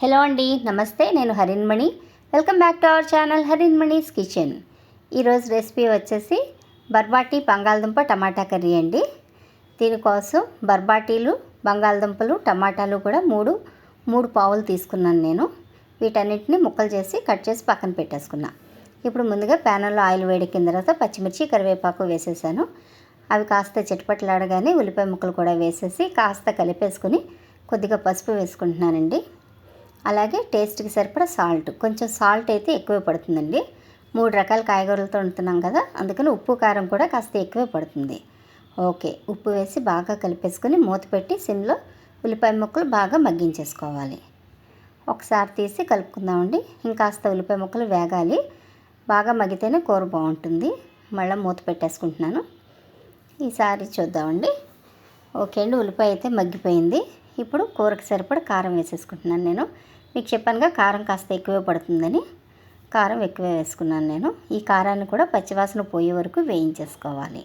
Hello అండి నమస్తే నేను Harinmani welcome back to our channel Harinmani's kitchen. ఈరోజు రెసిపీ వచ్చేసి బర్బాటీ బంగాళదుంప టమాటా కర్రీ అండి. దీనికోసం బర్బాటీలు బంగాళదుంపలు టమాటాలు కూడా మూడు మూడు పావులు తీసుకున్నాను నేను. వీటన్నిటిని ముక్కలు చేసి కట్ చేసి పక్కన పెట్టేసుకున్నా. ఇప్పుడు ముందుగా ప్యానల్లో ఆయిల్ వేడెక్కిన తర్వాత పచ్చిమిర్చి కరివేపాకు వేసేసాను. అవి కాస్త చిటపట్లాడగానే ఉల్లిపాయ ముక్కలు కూడా వేసేసి కాస్త కలిపేసుకుని కొద్దిగా పసుపు వేసుకుంటున్నానండి. అలాగే టేస్ట్కి సరిపడా సాల్ట్. కొంచెం సాల్ట్ అయితే ఎక్కువే పడుతుందండి. మూడు రకాల కాయగూరలతో వండుతున్నాం కదా అందుకని ఉప్పు కారం కూడా కాస్త ఎక్కువే పడుతుంది. ఓకే ఉప్పు వేసి బాగా కలిపేసుకొని మూత పెట్టి సిమ్లో ఉల్లిపాయ ముక్కలు బాగా మగ్గించేసుకోవాలి. ఒకసారి తీసి కలుపుకుందామండి. ఇంకాస్త ఉల్లిపాయ ముక్కలు వేగాలి. బాగా మగ్గితేనే కూర బాగుంటుంది. మళ్ళీ మూత పెట్టేసుకుంటున్నాను. ఈసారి చూద్దామండి. ఓకే అండి ఉల్లిపాయ అయితే మగ్గిపోయింది. ఇప్పుడు కూరకు సరిపడ కారం వేసేసుకుంటున్నాను నేను. మీకు చెప్పానుగా కారం కాస్త ఎక్కువే పడుతుందని. కారం ఎక్కువే వేసుకున్నాను నేను. ఈ కారాన్ని కూడా పచ్చివాసన పోయే వరకు వేయించేసుకోవాలి.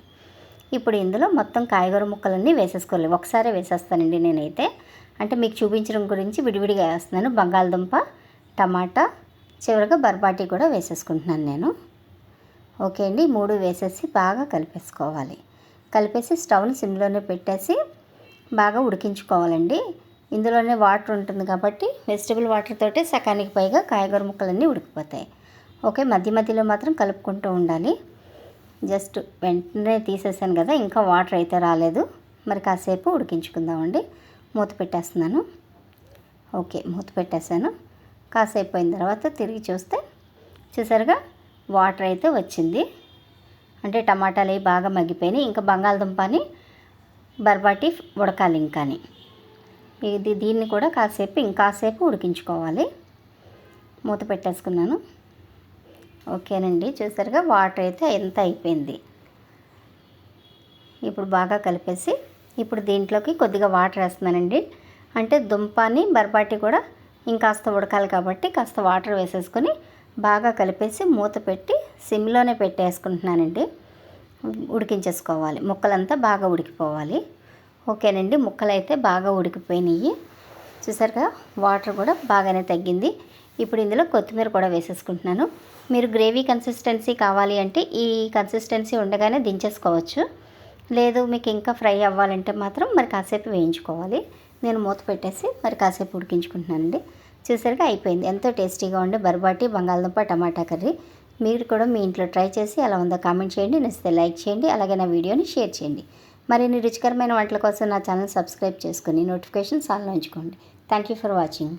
ఇప్పుడు ఇందులో మొత్తం కాయగూర ముక్కలన్నీ వేసేసుకోవాలి. ఒకసారి వేసేస్తానండి నేనైతే. అంటే మీకు చూపించడం గురించి విడివిడిగా వేస్తున్నాను. బంగాళదుంప టమాటా చివరిగా బర్బాటీ కూడా వేసేసుకుంటున్నాను నేను. ఓకే అండి. మూడు వేసేసి బాగా కలిపేసుకోవాలి. కలిపేసి స్టవ్ని సిమ్లోనే పెట్టేసి బాగా ఉడికించుకోవాలండి. ఇందులోనే వాటర్ ఉంటుంది కాబట్టి వెజిటబుల్ వాటర్ తోటే సకానికి పైగా కాయగూర ముక్కలన్నీ ఉడికిపోతాయి. ఓకే మధ్య మధ్యలో మాత్రం కలుపుకుంటూ ఉండాలి. జస్ట్ వెంటనే తీసేసాను కదా ఇంకా వాటర్ అయితే రాలేదు. మరి కాసేపు ఉడికించుకుందామండి. మూత పెట్టేస్తున్నాను. ఓకే మూత పెట్టేశాను. కాసేపు అయిన తర్వాత తిరిగి చూస్తే చూసారుగా వాటర్ అయితే వచ్చింది. అంటే టమాటాలు అవి బాగా మగ్గిపోయినాయి. ఇంకా బంగాళదుంపని బర్బాటి ఉడకాలి ఇంకాని. ఇది దీన్ని కూడా కాసేపు ఇంకాసేపు ఉడికించుకోవాలి. మూత పెట్టేసుకున్నాను. ఓకేనండి చూసారుగా వాటర్ అయితే ఎంత అయిపోయింది. ఇప్పుడు బాగా కలిపేసి ఇప్పుడు దీంట్లోకి కొద్దిగా వాటర్ వేస్తున్నానండి. అంటే దుంపని బర్బాటి కూడా ఇంకాస్త ఉడకాలి కాబట్టి కాస్త వాటర్ వేసేసుకొని బాగా కలిపేసి మూత పెట్టి సిమ్లోనే పెట్టేసుకుంటున్నానండి. ఉడికించేసుకోవాలి. ముక్కలంతా బాగా ఉడికిపోవాలి. ఓకేనండి ముక్కలు అయితే బాగా ఉడికిపోయినాయి చూసారుగా వాటర్ కూడా బాగానే తగ్గింది. ఇప్పుడు ఇందులో కొత్తిమీర కూడా వేసేసుకుంటున్నాను. మీరు గ్రేవీ కన్సిస్టెన్సీ కావాలి అంటే ఈ కన్సిస్టెన్సీ ఉండగానే దించేసుకోవచ్చు. లేదు మీకు ఇంకా ఫ్రై అవ్వాలంటే మాత్రం మరి కాసేపు వేయించుకోవాలి. నేను మూత పెట్టేసి మరి కాసేపు ఉడికించుకుంటున్నానండి. చూసారుగా అయిపోయింది. ఎంతో టేస్టీగా ఉండే బర్బాటి బంగాళదుంప టమాటా కర్రీ. మీరు కూడా మీ ఇంట్లో ట్రై చేసి ఎలా ఉందో కామెంట్ చేయండి. నచ్చితే లైక్ చేయండి. అలాగే నా వీడియోని షేర్ చేయండి. మరిన్ని రుచికరమైన వంటల కోసం నా ఛానల్ సబ్స్క్రైబ్ చేసుకుని నోటిఫికేషన్స్ ఆన్లో ఉంచుకోండి థ్యాంక్ యూ ఫర్ వాచింగ్